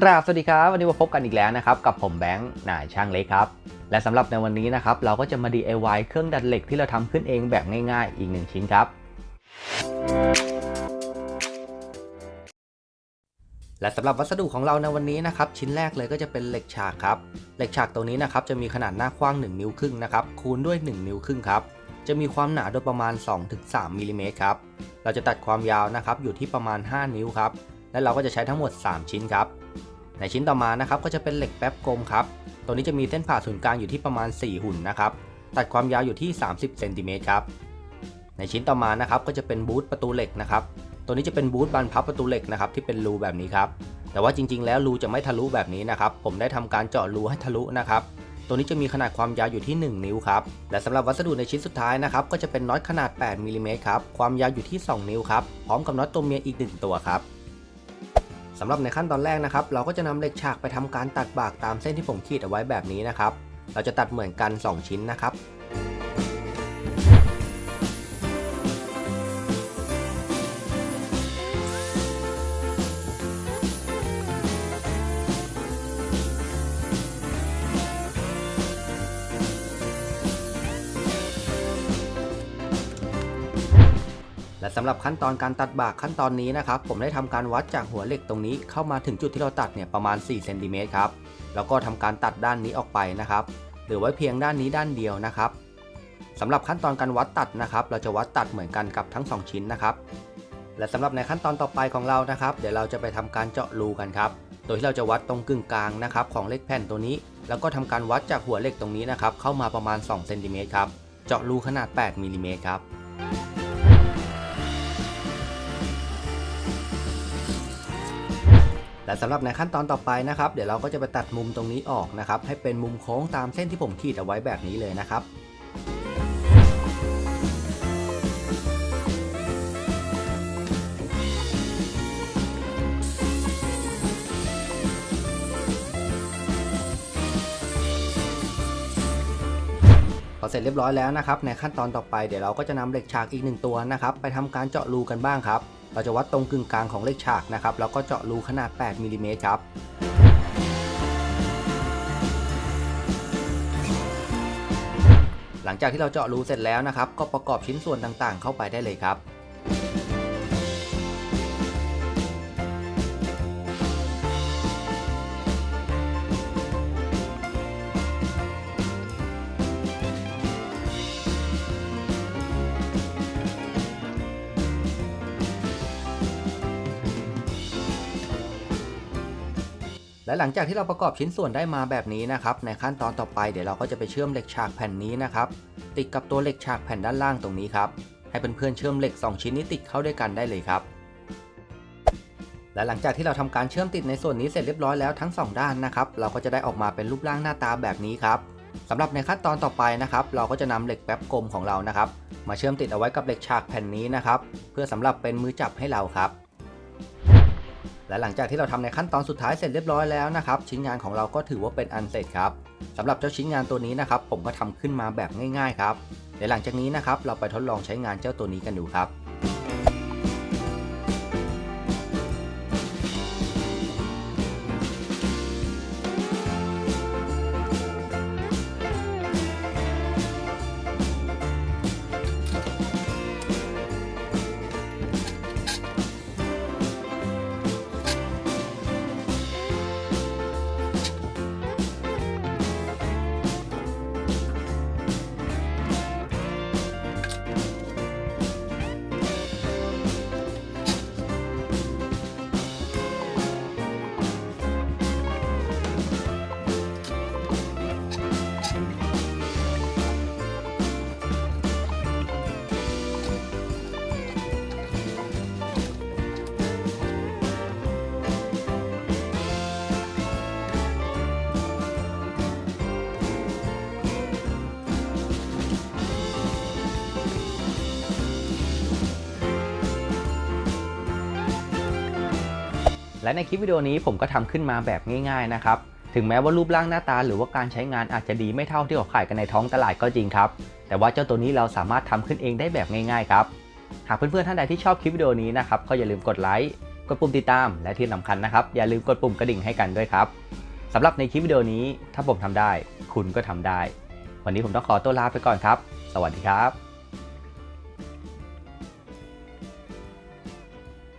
ครับสวัสดีครับวันนี้มาพบกันอีกแล้วนะครับกับผมแบงค์นายช่างเล็กครับและสำหรับในวันนี้นะครับเราก็จะมา DIY เครื่องดัดเหล็กที่เราทำขึ้นเองแบบง่ายๆ อีกหนึ่งชิ้นครับ และสำหรับวัสดุของเราในวันนี้นะครับชิ้นแรกเลยก็จะเป็นเหล็กฉากครับเหล็กฉากตัวนี้นะครับจะมีขนาดหน้ากว้าง 1 นิ้วครึ่งนะครับคูณด้วย 1 นิ้วครึ่งครับจะมีความหนาโดยประมาณ 2-3มิลลิเมตรครับเราจะตัดความยาวนะครับอยู่ที่ประมาณ 5 นิ้วครับ และเราก็จะใช้ทั้งหมด 3 ชิ้นครับ ในชิ้นต่อมานะครับก็จะเป็นเหล็กแป๊บกลมครับ ตัวนี้จะมีเส้นผ่าศูนย์กลางอยู่ที่ประมาณ 4 หุ่นนะครับ ตัดความยาวอยู่ที่ 30เซนติเมตรครับ ในชิ้นต่อมานะครับก็จะเป็นบูทประตูเหล็กนะครับ ตัวนี้จะเป็นบูทบานพับประตูเหล็กนะครับที่เป็นรูแบบนี้ครับ แต่ว่าจริง ๆ แล้วรูจะไม่ทะลุแบบนี้นะครับ ผมได้ทำการเจาะรูให้ทะลุนะครับตัวนี้จะมีขนาดความยาวอยู่ที่ 1 นิ้วครับ และสำหรับวัสดุในชิ้นสุดท้ายนะครับ ก็จะเป็นน็อตขนาด 8มิลลิเมตรครับ ความยาวอยู่ที่ 2 นิ้วครับ พร้อมกับน็อตตัวเมียอีก 1 ตัวครับ สำหรับในขั้นตอนแรกนะครับ เราก็จะนำเหล็กฉากไปทำการตัดบากตามเส้นที่ผมขีดเอาไว้แบบนี้นะครับ เราจะตัดเหมือนกัน 2 ชิ้นนะครับ และสำหรับขั้นตอนการตัดบากขั้นตอนนี้นะครับผมได้ทำการวัดจากหัวเหล็กตรงนี้เข้ามาถึงจุดที่เราตัดเนี่ยประมาณ4เซนติเมตรครับแล้วก็ทำการตัดด้านนี้ออกไปนะครับหลือไว้เพียงด้านนี้ด้านเดียวนะครับสำหรับขั้นตอนการวัดตัดนะครับ เราจะวัดตัดเหมือนกันกับทั้ง 2 ชิ้นนะครับ และสำหรับในขั้นตอนต่อไปของเรานะครับ เดี๋ยวเราจะไปทำการเจาะรูกันครับ โดยที่เราจะวัดตรงกึ่งกลางนะครับของเหล็กแผ่นตัวนี้ แล้วก็ทำการวัดจากหัวเหล็กตรงนี้นะครับเข้ามาประมาณ2เซนติเมตรครับ เจาะรูขนาด 8มิลลิเมตรครับ และสำหรับในขั้นตอนต่อไปนะครับ เดี๋ยวเราก็จะไปตัดมุมตรงนี้ออกนะครับ ให้เป็นมุมโค้งตามเส้นที่ผมขีดเอาไว้แบบนี้เลยนะครับพอเสร็จเรียบร้อยแล้วนะครับในขั้นตอนต่อไปเดี๋ยวเราก็จะนำเหล็กฉากอีกหนึ่งตัวนะครับไปทำการเจาะรูกันบ้างครับ เราจะวัดตรงกึ่งกลางของเลขฉากนะครับ แล้วก็เจาะรูขนาด 8มิลลิเมตรครับหลังจากที่เราเจาะรูเสร็จแล้วนะครับ ก็ประกอบชิ้นส่วนต่างๆ เข้าไปได้เลยครับ และหลังจากที่เราประกอบชิ้นส่วนได้มาแบบนี้นะครับในขั้นตอนต่อไปเดี๋ยวเราก็จะไปเชื่อมเหล็กฉากแผ่นนี้นะครับติดกับตัวเหล็กฉากแผ่นด้านล่างตรงนี้ครับให้เพื่อนๆเชื่อมเหล็ก 2 ชิ้นนี้ติดเข้าด้วยกันได้เลยครับ และหลังจากที่เราทำการเชื่อมติดในส่วนนี้เสร็จเรียบร้อยแล้วทั้ง 2 ด้านนะครับเราก็จะได้ออกมาเป็นรูปร่างหน้าตาแบบนี้ครับสำหรับในขั้นตอนต่อไปนะครับเราก็จะนำเหล็กแป๊บกลมของเรานะครับ มาเชื่อมติดเอาไว้กับเหล็กฉากแผ่นนี้นะครับเพื่อสำหรับเป็นมือจับให้เราครับ และหลังจากที่เราทำในขั้นตอนสุดท้ายเสร็จเรียบร้อยแล้วนะครับชิ้นงานของเราก็ถือว่าเป็นอันเสร็จครับสำหรับเจ้าชิ้นงานตัวนี้นะครับผมก็ทำขึ้นมาแบบง่ายๆครับเดี๋ยวหลังจากนี้นะครับเราไปทดลองใช้งานเจ้าตัวนี้กันดูครับ และในคลิปวิดีโอนี้ผมก็ทำขึ้นมาแบบง่ายๆนะครับ ถึงแม้ว่ารูปร่างหน้าตาหรือว่าการใช้งานอาจจะดีไม่เท่าที่เขาขายกันในท้องตลาดก็จริงครับ แต่ว่าเจ้าตัวนี้เราสามารถทำขึ้นเองได้แบบง่ายๆครับ หากเพื่อนๆท่านใดที่ชอบคลิปวิดีโอนี้นะครับก็อย่าลืมกดไลค์กดปุ่มติดตามและที่สำคัญนะครับอย่าลืมกดปุ่มกระดิ่งให้กันด้วยครับสำหรับในคลิปวิดีโอนี้ถ้าผมทำได้ คุณก็ทำได้ วันนี้ผมต้องขอตัวลาไปก่อนครับ สวัสดีครับ